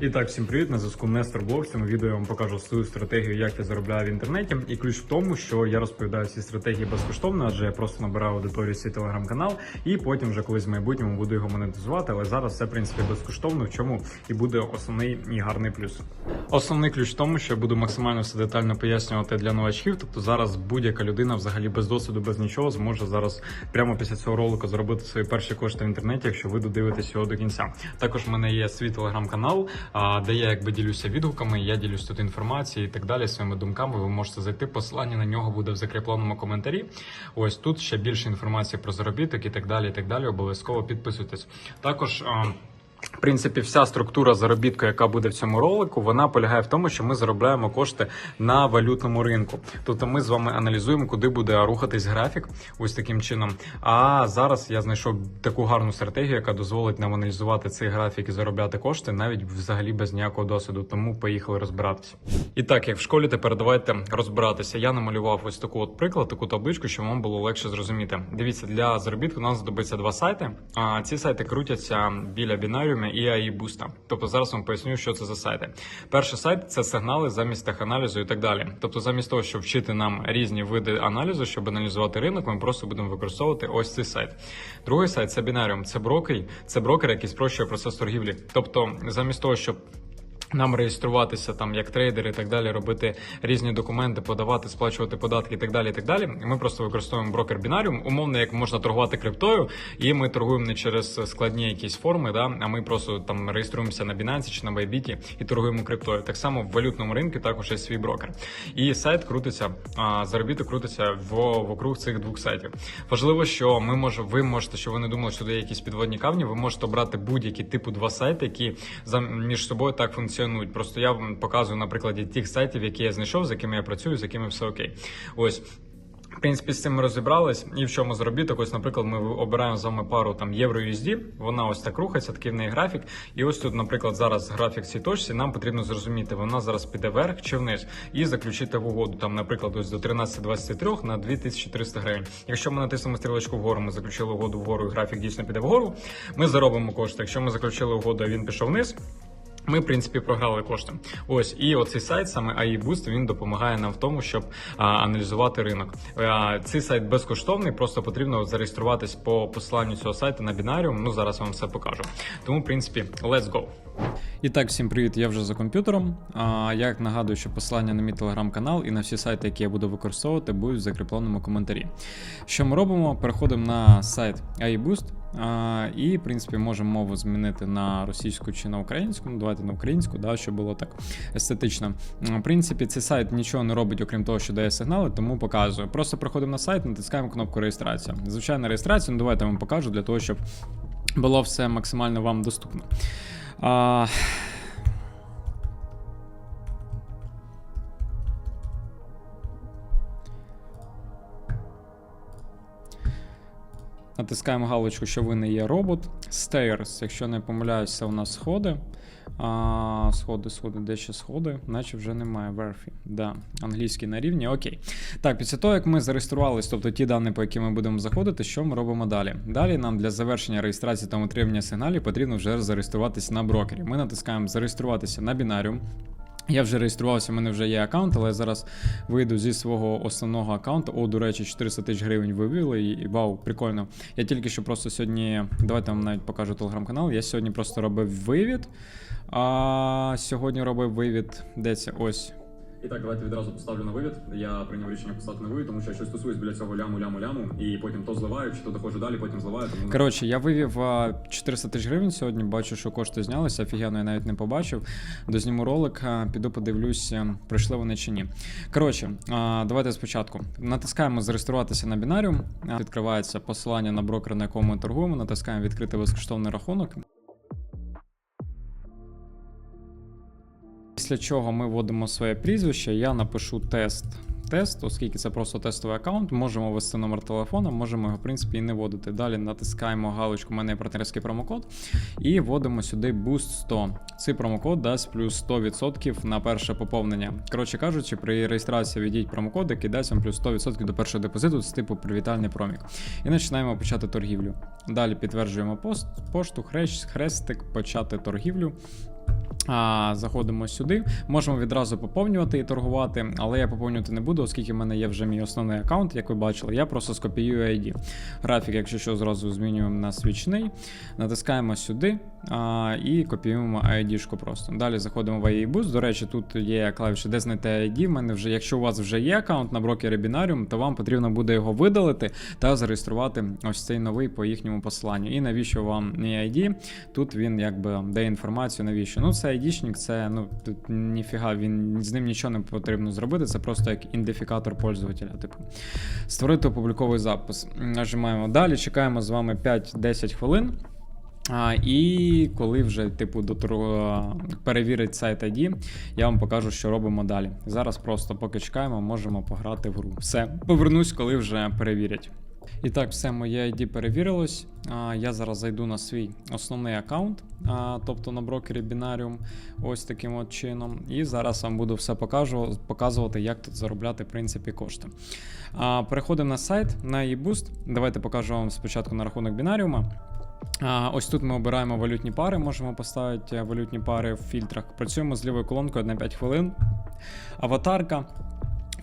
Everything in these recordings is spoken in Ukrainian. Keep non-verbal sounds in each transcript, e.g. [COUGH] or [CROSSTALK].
І так, всім привіт, на зв'язку Нестор Блог. Цьому відео я вам покажу свою стратегію, як я заробляю в інтернеті. І ключ в тому, що я розповідаю ці стратегії безкоштовно, адже я просто набираю аудиторію свій телеграм-канал, і потім вже колись в майбутньому буду його монетизувати. Але зараз все в принципі безкоштовно, в чому і буде основний і гарний плюс. Основний ключ в тому, що я буду максимально все детально пояснювати для новачків. Тобто зараз будь-яка людина, взагалі без досвіду, без нічого, зможе зараз прямо після цього ролику заробити свої перші кошти в інтернеті, якщо ви додивитесь його до кінця. Також в мене є свій телеграм-канал, де я якби ділюся відгуками, я ділюсь тут інформацією і так далі, своїми думками. Ви можете зайти. Посилання на нього буде в закріпленому коментарі. Ось тут ще більше інформації про заробіток і так далі. І так далі. Обов'язково підписуйтесь. Також. В принципі, вся структура заробітку, яка буде в цьому ролику, вона полягає в тому, що ми заробляємо кошти на валютному ринку. Тобто ми з вами аналізуємо, куди буде рухатись графік, ось таким чином. А зараз я знайшов таку гарну стратегію, яка дозволить нам аналізувати цей графік і заробляти кошти навіть взагалі без ніякого досвіду. Тому поїхали розбиратися. І так, як в школі, тепер давайте розбиратися. Я намалював ось таку от приклад, таку табличку, щоб вам було легше зрозуміти. Дивіться, для заробітку нам знадобиться два сайти. А ці сайти крутяться біля бінаріумі і AI Boost. Тобто зараз вам поясню, що це за сайти. Перший сайт це сигнали замість теханалізу і так далі. Тобто, замість того, щоб вчити нам різні види аналізу, щоб аналізувати ринок, ми просто будемо використовувати ось цей сайт. Другий сайт це бінаріум, це брокер, це брокер, який спрощує процес торгівлі. Тобто, замість того, щоб нам реєструватися там як трейдери і так далі, робити різні документи, подавати, сплачувати податки і так далі. і так далі. Ми просто використовуємо брокер бінаріум, умовно, як можна торгувати криптою, і ми торгуємо не через складні якісь форми, да, а ми просто там реєструємося на Binance чи на Bybit і торгуємо криптою. Так само в валютному ринку також є свій брокер. І сайт крутиться, заробіток крутиться в вокруг цих двох сайтів. Важливо, що ми може, ви можете, що ви не думали, що є якісь підводні камні. Ви можете обрати будь-які типу два сайти, які між собою так функціонують. Просто я вам показую на прикладі тих сайтів, які я знайшов, з якими я працюю, з якими все окей. Ось. В принципі, з цим ми розібрались. І в чому заробіток. Ось, наприклад, ми обираємо з вами пару там євро USD, Вона ось так рухається, такий в неї графік. І ось тут, наприклад, зараз графік цій точці. Нам потрібно зрозуміти, вона зараз піде вверх чи вниз, і заключити в угоду. Там, наприклад, ось до 13.23 на 2300 гривень. Якщо ми натиснемо стрілочку вгору, ми заключили угоду вгору, і графік дійсно піде вгору. Ми заробимо кошти. Якщо ми заключили угоду, а він пішов вниз. Ми, в принципі, програли кошти. Ось і оцей сайт, саме AI він допомагає нам в тому, щоб а, аналізувати ринок. А, цей сайт безкоштовний, просто потрібно зареєструватись по посиланню цього сайту на бінаріум. Ну зараз вам все покажу. Тому, в принципі, let's go. І так, всім привіт, я вже за комп'ютером. А я нагадую, що посилання на мій телеграм-канал і на всі сайти, які я буду використовувати, будуть в закріпленому коментарі. Що ми робимо? Переходимо на сайт iBoost. І, в принципі, можемо мову змінити на російську чи на українську. Ну, давайте на українську, да, щоб було так естетично. В принципі, цей сайт нічого не робить, окрім того, що дає сигнали, тому показую. Просто приходимо на сайт, натискаємо кнопку реєстрація. Звичайна реєстрація, ну давайте я вам покажу для того, щоб було все максимально вам доступно. А... Натискаємо галочку, що ви не є робот. Stairs, якщо не помиляюсь, це у нас сходи. А, Сходи, сходи, де ще сходи, наче вже немає верфі. Да, англійський на рівні, окей. Так, після того, як ми зареєструвалися, тобто ті дані, по які ми будемо заходити, що ми робимо далі? Далі нам для завершення реєстрації та отримання сигналів потрібно вже зареєструватися на брокері. Ми натискаємо зареєструватися на бінаріум. Я вже реєструвався, в мене вже є аккаунт, але я зараз вийду зі свого основного аккаунту. О, до речі, 400 тисяч гривень вивели, і, і вау, прикольно. Я тільки що просто сьогодні. Давайте вам навіть покажу телеграм-канал. Я сьогодні просто робив вивід. А сьогодні робив вивід. Де це? Ось. І так, давайте відразу поставлю на вивід. Я прийняв рішення поставити на вивід, тому що я щось стосуюсь біля цього ляму, ляму, ляму, і потім то зливаю, чи то доходжу далі, потім зливаю. Тому Коротше, я вивів а, 400 тисяч гривень сьогодні. Бачу, що кошти знялися. Офігенно, я навіть не побачив. Дозніму ролик, піду подивлюся, прийшли вони чи ні. Коротше, давайте спочатку. Натискаємо зареєструватися на бінаріум. Відкривається посилання на брокер, на якому ми торгуємо. Натискаємо відкрити безкоштовний рахунок. Після чого ми вводимо своє прізвище, я напишу тест. Тест, оскільки це просто тестовий аккаунт, можемо ввести номер телефона, можемо його, в принципі, і не вводити. Далі натискаємо галочку «У мене партнерський промокод і вводимо сюди Boost 100. Цей промокод дасть плюс 100% на перше поповнення. Коротше кажучи, при реєстрації введіть промокод, який дасть вам плюс 100% до першого депозиту з типу привітальний промік. І починаємо почати торгівлю. Далі підтверджуємо пост, пошту, хрест, хрестик, почати торгівлю. А, заходимо сюди, можемо відразу поповнювати і торгувати, але я поповнювати не буду, оскільки в мене є вже мій основний аккаунт, як ви бачили. Я просто скопіюю ID. Графік, якщо що, зразу змінюємо на свічний, натискаємо сюди а, і копіюємо ID-шку просто. Далі заходимо в AI До речі, тут є клавіша, де знайти ID. В мене вже, якщо у вас вже є аккаунт на брокері Binarium, то вам потрібно буде його видалити та зареєструвати ось цей новий по їхньому посиланню. І навіщо вам не ID? Тут він якби дає інформацію, навіщо. Ну, це айдішник, це ну тут ніфіга, він з ним нічого не потрібно зробити. Це просто як ідентифікатор пользователя. Типу, створити опубліковий запис. Нажимаємо далі, чекаємо з вами 5-10 хвилин. А, і коли вже типу дотор... перевірить сайт ID, я вам покажу, що робимо далі. Зараз просто поки чекаємо, можемо пограти в гру. Все, повернусь, коли вже перевірять. І так, все моє ID перевірилось. Я зараз зайду на свій основний аккаунт, тобто на брокері Binarium, ось таким от чином. І зараз вам буду все покажу, показувати, як тут заробляти в принципі кошти. Переходимо на сайт на eBoost. Давайте покажу вам спочатку на рахунок Binarium. Ось тут ми обираємо валютні пари, можемо поставити валютні пари в фільтрах. Працюємо з лівою колонкою на 5 хвилин. Аватарка.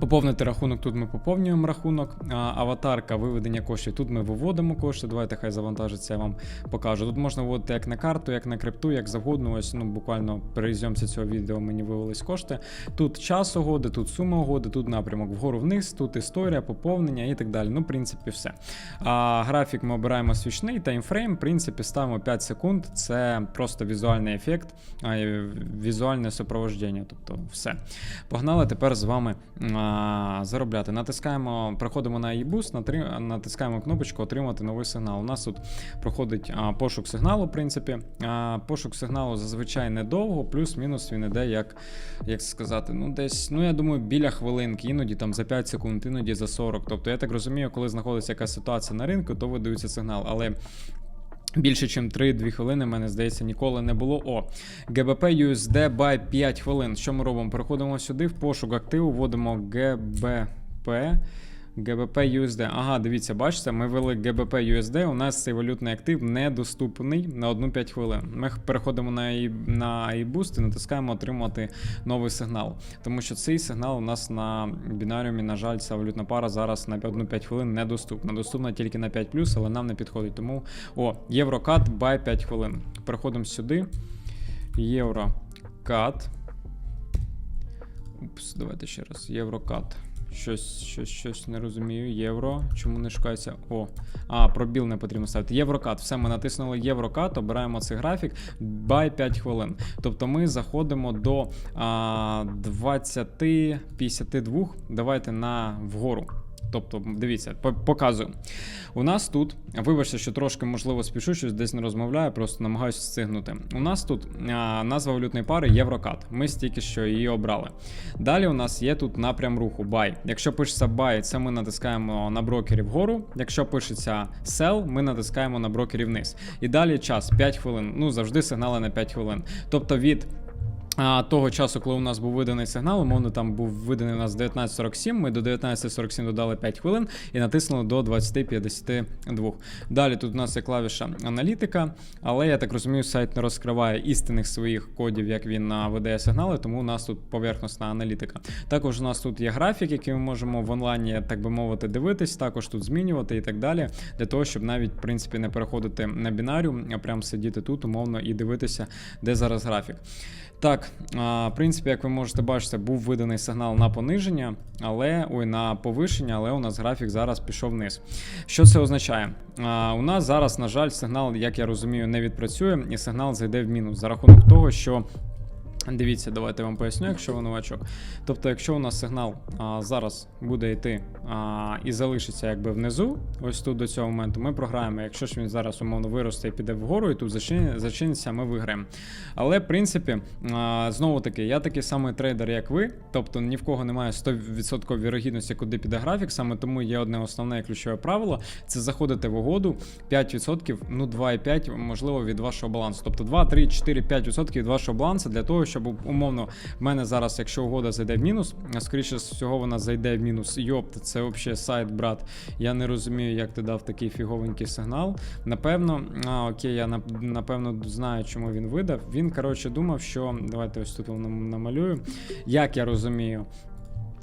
Поповнити рахунок, тут ми поповнюємо рахунок. Аватарка, виведення коштів. Тут ми виводимо кошти. Давайте хай завантажиться, я вам покажу. Тут можна вводити як на карту, як на крипту, як завгодно. Ось ну буквально при цього відео мені вивелись кошти. Тут час угоди, тут сума угоди, тут напрямок вгору вниз, тут історія, поповнення і так далі. Ну, в принципі, все. А графік ми обираємо свічний, таймфрейм. В принципі, ставимо 5 секунд. Це просто візуальний ефект, а, візуальне супроводження. Тобто, все. Погнали тепер з вами. А, заробляти. Натискаємо, проходимо на eBoost, натри- натискаємо кнопочку Отримати новий сигнал. У нас тут проходить а, пошук сигналу, в принципі. А, пошук сигналу зазвичай недовго, плюс-мінус він іде, як, як сказати, ну десь, ну я думаю, біля хвилинки, іноді там за 5 секунд, іноді за 40. Тобто, я так розумію, коли знаходиться якась ситуація на ринку, то видається сигнал. Але Більше, ніж 3-2 хвилини, мене здається, ніколи не було. О, GBP USD by 5 хвилин. Що ми робимо? Переходимо сюди в пошук активу, вводимо GBP. GBP USD. Ага, дивіться, бачите, ми ввели GBP USD. У нас цей валютний актив недоступний на 1-5 хвилин. Ми переходимо на і- на iBoost і натискаємо отримати новий сигнал. Тому що цей сигнал у нас на бінаріумі, на жаль, ця валютна пара зараз на 1-5 хвилин недоступна. Доступна тільки на 5 але нам не підходить. Тому о, Єврокат by 5 хвилин. Переходимо сюди. Єврокат. Упс, давайте ще раз. Єврокат. Щось, щось, щось не розумію. Євро. Чому не шукається? О. А, пробіл не потрібно ставити. Єврокат. Все, ми натиснули Єврокат, обираємо цей графік. By 5 хвилин. Тобто ми заходимо до а, 20-52. Давайте на вгору. Тобто, дивіться, показую. У нас тут, вибачте, що трошки можливо спішу, щось десь не розмовляю, просто намагаюся встигнути. У нас тут а, назва валютної пари Єврокат. Ми стільки що її обрали. Далі у нас є тут напрям руху Buy. Якщо пишеться Buy, це ми натискаємо на брокері вгору. Якщо пишеться Sell, ми натискаємо на брокері вниз. І далі час 5 хвилин. Ну завжди сигнали на 5 хвилин. Тобто від а, того часу, коли у нас був виданий сигнал, умовно там був виданий у нас 19.47, ми до 19.47 додали 5 хвилин і натиснули до 20.52. Далі тут у нас є клавіша аналітика, але я так розумію, сайт не розкриває істинних своїх кодів, як він видає сигнали, тому у нас тут поверхностна аналітика. Також у нас тут є графік, який ми можемо в онлайні, так би мовити, дивитись, також тут змінювати і так далі, для того, щоб навіть в принципі не переходити на бінарю, а прям сидіти тут умовно і дивитися, де зараз графік. Так, в принципі, як ви можете бачити, був виданий сигнал на пониження, але ой, на повишення, але у нас графік зараз пішов вниз. Що це означає? У нас зараз, на жаль, сигнал, як я розумію, не відпрацює, і сигнал зайде в мінус за рахунок того, що. Дивіться, давайте вам поясню, якщо ви новачок. Тобто, якщо у нас сигнал а, зараз буде йти а, і залишиться якби внизу, ось тут до цього моменту, ми програємо. Якщо ж він зараз умовно виросте і піде вгору, і тут зачин- зачиниться, ми виграємо. Але в принципі, а, знову таки, я такий самий трейдер, як ви. Тобто ні в кого немає 100% вірогідності, куди піде графік. Саме тому є одне основне ключове правило: це заходити в угоду 5%, ну 2,5%, можливо, від вашого балансу. Тобто 2, 3, 4, 5% від вашого балансу для того, щоб щоб умовно в мене зараз, якщо угода зайде в мінус, а скоріше всього вона зайде в мінус. Йопт, це взагалі сайт, брат. Я не розумію, як ти дав такий фіговенький сигнал. Напевно, а окей, я напевно знаю, чому він видав. Він коротше думав, що давайте ось тут намалюю. Як я розумію.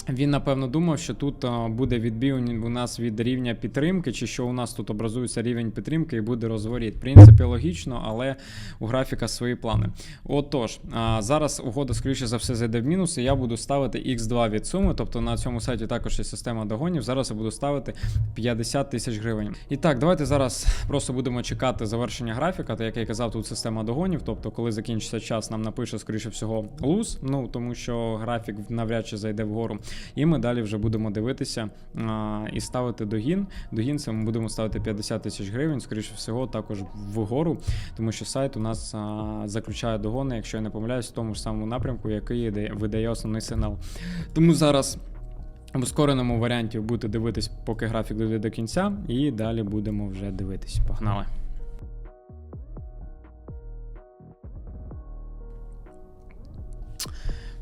Він напевно думав, що тут буде відбій у нас від рівня підтримки, чи що у нас тут образується рівень підтримки і буде розворіт. В принципі, логічно, але у графіка свої плани. Отож, а, зараз угода, скоріше за все, зайде в мінус, і я буду ставити X2 від суми. Тобто на цьому сайті також є система догонів. Зараз я буду ставити 50 тисяч гривень. І так, давайте зараз просто будемо чекати завершення графіка. Та як я казав, тут система догонів. Тобто, коли закінчиться час, нам напише, скоріше всього, луз. Ну тому що графік навряд чи зайде вгору. І ми далі вже будемо дивитися а, і ставити догін. Догін це ми будемо ставити 50 тисяч гривень, скоріше всього, також вгору, тому що сайт у нас а, заключає догони, якщо я не помиляюсь, в тому ж самому напрямку, який видає основний сигнал. Тому зараз. В ускореному варіанті будете дивитись, поки графік дойде до кінця, і далі будемо вже дивитись. Погнали.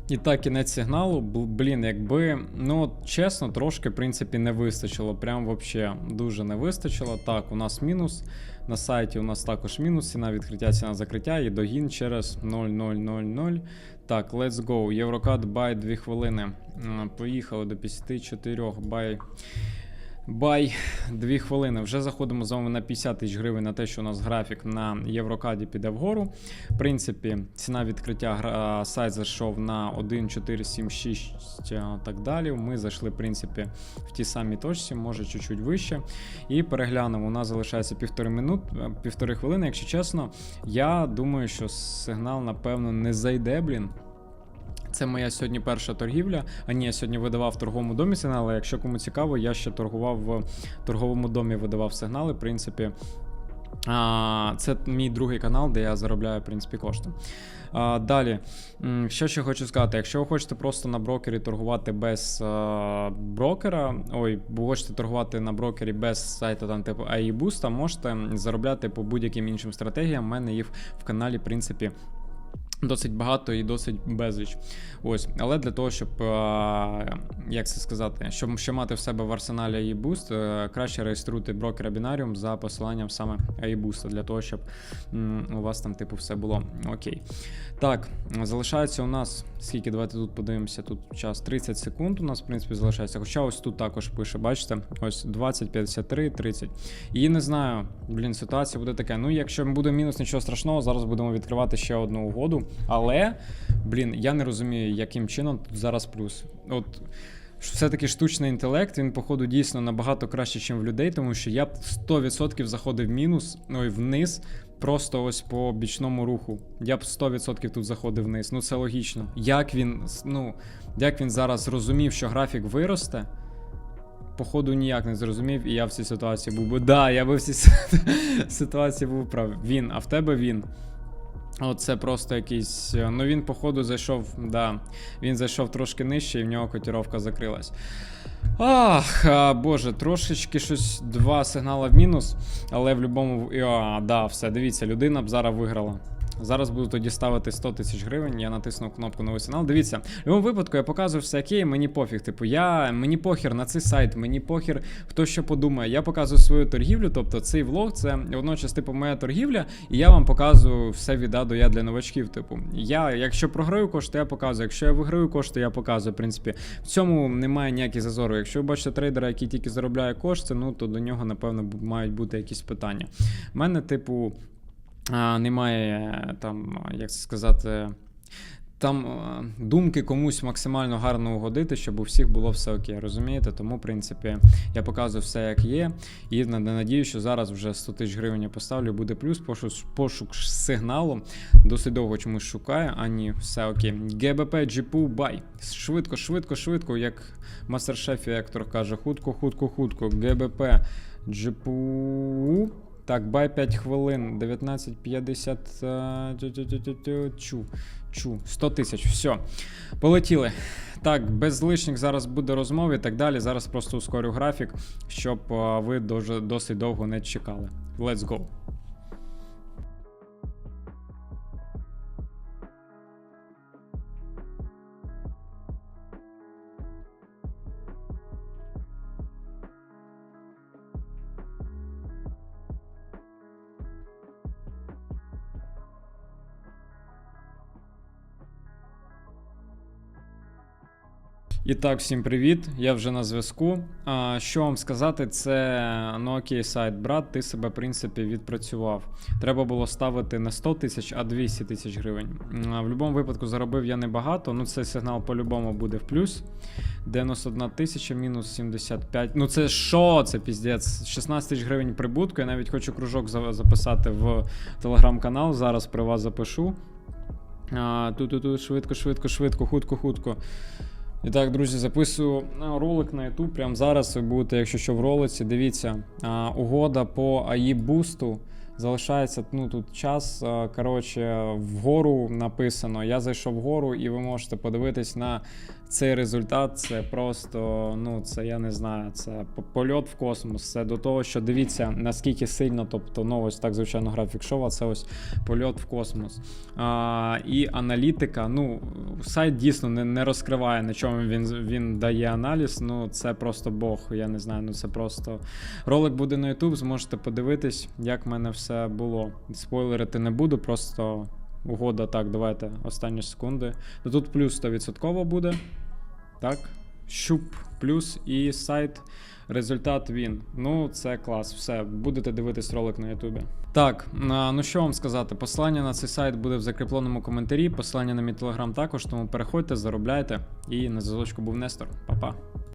І так, кінець сигналу. Блін, якби, ну чесно, трошки, в принципі, не вистачило. Прям вообще дуже не вистачило. Так, у нас мінус. На сайті у нас також мінус, ціна відкриття, ціна закриття і догін через 0,000. Так, let's go. Єврокад бай 2 хвилини. Поїхали до 54 бай. Бай 2 хвилини. Вже заходимо з вами на 50 тисяч гривень на те, що у нас графік на Єврокаді піде вгору. В принципі, ціна відкриття сайт зайшов на 1,476 а, так далі. Ми зайшли, в принципі, в тій самій точці, може чуть-чуть вище. І переглянемо. У нас залишається півтори минут, е, півтори хвилини. Якщо чесно, я думаю, що сигнал, напевно, не зайде, блін. Це моя сьогодні перша торгівля. А ні, я сьогодні видавав в торговому домі сигнали. Якщо кому цікаво, я ще торгував в торговому домі, видавав сигнали. В принципі, це мій другий канал, де я заробляю, в принципі, кошти. Далі, що ще хочу сказати, якщо ви хочете просто на брокері торгувати без брокера, ой, бо хочете торгувати на брокері без сайту там типу AI можете заробляти по будь-яким іншим стратегіям. У мене їх в каналі, в принципі. Досить багато і досить безліч. Ось, але для того, щоб е, як це сказати, щоб ще мати в себе в арсеналі iBoost, е, краще реєструйте брокера Binarium за посиланням саме iBoost, для того, щоб у вас там, типу, все було окей. Так, залишається у нас скільки? Давайте тут подивимося. Тут час 30 секунд. У нас, в принципі, залишається. Хоча ось тут також пише, бачите, ось 20, 53, 30. І не знаю, блін, ситуація буде така. Ну, якщо буде мінус, нічого страшного, зараз будемо відкривати ще одну угоду. Але, блін, я не розумію, яким чином тут зараз плюс. От. Все-таки штучний інтелект, він, походу, дійсно набагато краще, ніж в людей, тому що я б 100% заходив мінус, ой, вниз, просто ось по бічному руху. Я б 100% тут заходив вниз. Ну це логічно. Як він, ну, як він зараз зрозумів, що графік виросте, походу ніяк не зрозумів, і я в цій ситуації був би. Да, я би в цій [LAUGHS] ситуації був прав. Він, а в тебе він. Оце просто якийсь. е, Ну він, походу, зайшов. Да, він зайшов трошки нижче, і в нього котіровка закрилась. Ах, боже, трошечки щось два сигнали в мінус, але в будь-якому. Да, все, дивіться, людина б зараз виграла. Зараз буду тоді ставити 100 тисяч гривень. Я натиснув кнопку новий сигнал. Дивіться, в будь-якому випадку я показую все окей, мені пофіг. Типу, я мені похер на цей сайт, мені похер, хто що подумає. Я показую свою торгівлю. Тобто цей влог це водночас, типу, моя торгівля, і я вам показую все від А до Я для новачків. Типу, я, якщо програю кошти, я показую. Якщо я виграю кошти, я показую. В принципі, в цьому немає ніяких зазору. Якщо ви бачите трейдера, який тільки заробляє кошти, ну то до нього, напевно, мають бути якісь питання. У мене, типу. А, немає е, там, як це сказати, там е, думки комусь максимально гарно угодити, щоб у всіх було все окей, розумієте? Тому, в принципі, я показую все, як є. І на- надію, що зараз вже 100 тисяч гривень я поставлю, буде плюс. Пошук, пошук сигналу досить довго чомусь шукає, а ні, все окей. ГБП GPU бай. Швидко, швидко, швидко, як мастер-шеф Ектор каже, хутко, хутко, хутко. ГБП GPU. Так, бай 5 хвилин, 19.50. е, Чу, чу, 100 тисяч, все. Полетіли. Так, без лишніх зараз буде розмова і так далі. Зараз просто ускорю графік, щоб е, ви дуже, досить довго не чекали. Let's go. І так, всім привіт. Я вже на зв'язку. Що вам сказати, це ну сайт, брат, ти себе, в принципі, відпрацював. Треба було ставити не 100 тисяч, а 200 тисяч гривень. В будь-якому випадку заробив я небагато, ну цей сигнал по-любому буде в плюс. 91 тисяча мінус 75. Ну це що? Це піздець. 16 тисяч гривень прибутку. Я навіть хочу кружок записати в телеграм-канал. Зараз при вас запишу. А, Тут-тут, швидко, швидко, швидко, хутко, хутко. І так, друзі, записую ролик на YouTube. Прямо зараз ви будете, якщо що в ролиці, дивіться, угода по АІ бусту. Залишається ну тут час. Коротше, вгору написано. Я зайшов вгору, і ви можете подивитись на цей результат. Це просто, ну це я не знаю, це польот в космос. Це до того, що дивіться, наскільки сильно, тобто, ну ось так, звичайно, графік шова, це ось польот в космос. А, і аналітика. Ну, сайт дійсно не, не розкриває, на чому він, він дає аналіз. Ну, це просто Бог. Я не знаю. Ну це просто ролик буде на YouTube, зможете подивитись, як в мене все було. Спойлерити не буду, просто угода. Так, давайте останні секунди. Ну, тут плюс 100% буде. Так. Щуп плюс і сайт. Результат він. Ну, це клас. Все, будете дивитись ролик на Ютубі. Так, ну що вам сказати? Посилання на цей сайт буде в закріпленому коментарі. Посилання на мій телеграм також, тому переходьте, заробляйте. І на зв'язочку був Нестор. Па-па.